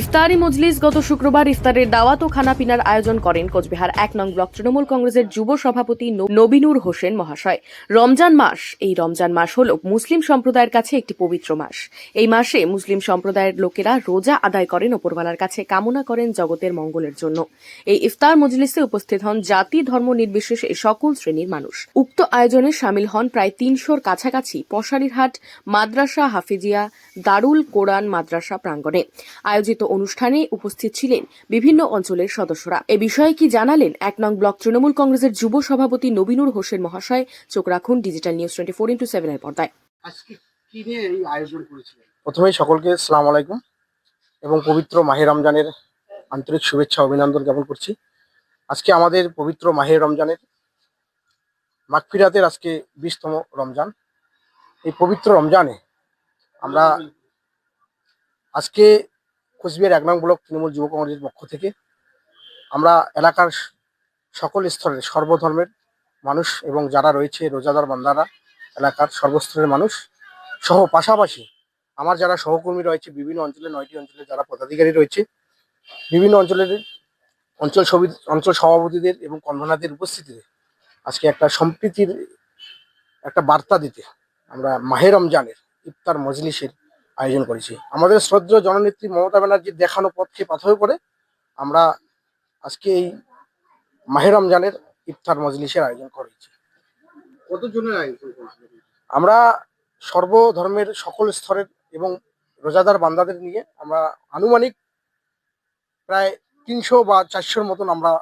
ইফতারি মজলিস গত শুক্রবার ইফতারের দাওয়াত ও খানাপিনার আয়োজন করেন কোচবিহার এক নং ব্লক তৃণমূল কংগ্রেসের যুব সভাপতি নবীনুর হোসেন মহাশয়। রমজান মাস, এই রমজান মাস হল মুসলিম সম্প্রদায়ের কাছে একটি পবিত্র মাস। এই মাসে মুসলিম সম্প্রদায়ের লোকেরা রোজা আদায় করেন ওপরওয়ালার কাছে, কামনা করেন জগতের মঙ্গলের জন্য। এই ইফতার মজলিসে উপস্থিত হন জাতি, ধর্ম নির্বিশেষে সকল শ্রেণির মানুষ। উক্ত আয়োজনে সামিল হন প্রায় তিনশোর কাছাকাছি পশারিরহাট, মাদ্রাসা হাফিজিয়া, দারুল কোরআন মাদ্রাসা প্রাঙ্গণে। আয়োজিত অনুষ্ঠানে উপস্থিত ছিলেন বিভিন্ন অঞ্চলের সদস্যরা। এ বিষয়ে কি জানালেন এক নং ব্লক তৃণমূল কংগ্রেসের যুব সভাপতি নবীনুর হোসেন মহাশয়? চোখ রাখুন digital news twenty four into সেভেনের পর্দায়। প্রথমেই সকলকে সালাম আলাইকুম এবং পবিত্র মাহে রমজানের আন্তরিক শুভেচ্ছা, অভিনন্দন জ্ঞাপন করছি। আজকে আমাদের পবিত্র মাহে রমজানের মাগফিরাতের আজকে বিশতম রমজান। এই পবিত্র রমজানে আমরা আজকে কোচবিহার এক নং ব্লক তৃণমূল যুব কংগ্রেসের পক্ষ থেকে আমরা এলাকার সকল স্তরের সর্বধর্মের মানুষ এবং যারা রয়েছে রোজাদার বান্দারা, এলাকার সর্বস্তরের মানুষ সহ পাশাপাশি আমার যারা সহকর্মী রয়েছে, বিভিন্ন অঞ্চলে নয়টি অঞ্চলে যারা পদাধিকারী রয়েছে, বিভিন্ন অঞ্চলের অঞ্চল অঞ্চল সভাপতিদের এবং কনভেনারদের উপস্থিতিতে আজকে একটা সম্প্রীতির একটা বার্তা দিতে আমরা মাহে রমজানের ইফতার মজলিসের আয়োজন করেছি। আমাদের শ্রদ্ধেয় জননেত্রী মমতা ব্যানার্জির দেখানো পথকে পাথর করে আমরা আজকে এই মাহে রমজানের ইফতার মজলিসের আয়োজন করেছি। কতজনের আয়োজন আমরা সর্বধর্মের সকল স্তরের এবং রোজাদার বান্দাদের নিয়ে আমরা আনুমানিক প্রায় তিনশো বা চারশোর মতন আমরা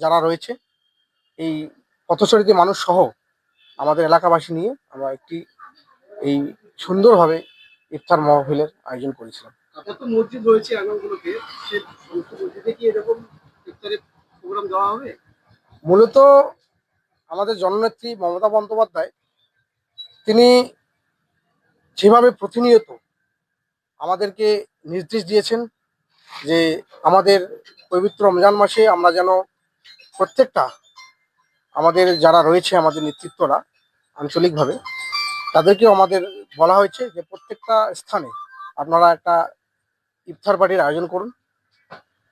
যারা রয়েছে এই পথচরিত মানুষ সহ আমাদের এলাকাবাসী নিয়ে আমরা একটি এই সুন্দরভাবে ইফতার মহফিলের আয়োজন করেছিলাম। কত মসজিদ রয়েছে আঙ্গনগুলোকে সে সমস্ত মসজিদে কি এরকম ইফতারের প্রোগ্রাম দেওয়া হবে? মূলত আমাদের জননেত্রী মমতা বন্দ্যোপাধ্যায় তিনি যেভাবে প্রতিনিয়ত আমাদেরকে নির্দেশ দিয়েছেন যে আমাদের পবিত্র রমজান মাসে আমরা যেন প্রত্যেকটা আমাদের যারা রয়েছে আমাদের নেতৃত্বরা আঞ্চলিকভাবে তাদেরকেও আমাদের বলা হয়েছে যে প্রত্যেকটা স্থানে আপনারা একটা ইফতার পার্টির আয়োজন করুন।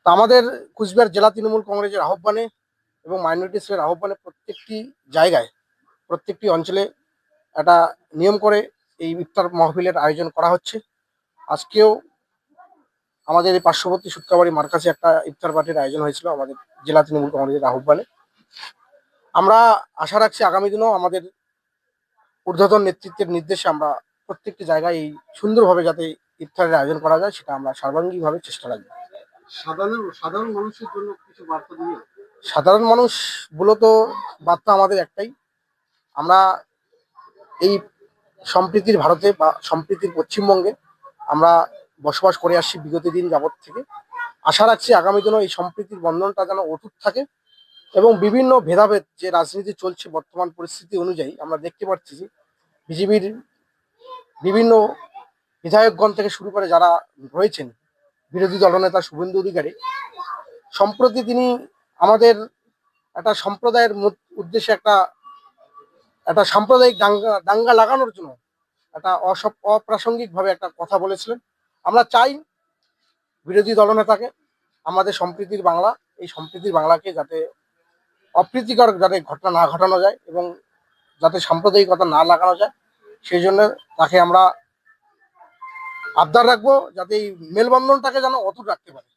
তা আমাদের কুচবিহার জেলা তৃণমূল কংগ্রেসের আহ্বানে এবং মাইনরিটি সেলের আহ্বানে প্রত্যেকটি জায়গায়, প্রত্যেকটি অঞ্চলে একটা নিয়ম করে এই ইফতার মাহফিলের আয়োজন করা হচ্ছে। আজকেও আমাদের এই পার্শ্ববর্তী সুটকাবাড়ি মার্কাসে একটা ইফতার পার্টির আয়োজন হয়েছিল আমাদের জেলা তৃণমূল কংগ্রেসের আহ্বানে। আমরা আশা রাখছি আগামী দিনেও আমাদের ঊর্ধ্বতন নেতৃত্বের নির্দেশে আমরা প্রত্যেকটি জায়গায় এই সুন্দরভাবে যাতে ইফতারের আয়োজন করা যায় সেটা আমরা সর্বাঙ্গীভাবে চেষ্টা রাখব। সাধারণ সাধারণ মানুষের জন্য কিছু বার্তা দিবে সাধারণ মানুষ মূলত বার্তা আমাদের একটাই। আমরা এই সম্প্রীতির ভারতে বা সম্প্রীতির পশ্চিমবঙ্গে আমরা বসবাস করে আসছি বিগত দিন যাবৎ থেকে। আশা রাখছি আগামী দিনও এই সম্প্রীতির বন্ধনটা যেন অটুট থাকে। এবং বিভিন্ন ভেদাভেদ যে রাজনীতি চলছে বর্তমান পরিস্থিতি অনুযায়ী আমরা দেখতে পাচ্ছি যে বিজেপির বিভিন্ন বিধায়কগণ থেকে শুরু করে যারা রয়েছেন বিরোধী দলনেতা শুভেন্দু অধিকারী, সম্প্রতি তিনি আমাদের একটা সম্প্রদায়ের উদ্দেশ্যে একটা একটা সাম্প্রদায়িক দাঙ্গা দাঙ্গা লাগানোর জন্য একটা অসব অপ্রাসঙ্গিকভাবে একটা কথা বলেছিলেন। আমরা চাই বিরোধী দলনেতাকে, আমাদের সম্প্রীতির বাংলা, এই সম্প্রীতির বাংলাকে যাতে অপ্রীতিকর যাতে ঘটনা না ঘটানো যায় এবং যাতে সাম্প্রদায়িকতা না লাগানো যায়, সেই জন্য তাকে আমরা আবদার রাখব, যাতে এই মেলবন্ধনটাকে যেন অটুট রাখতে পারে।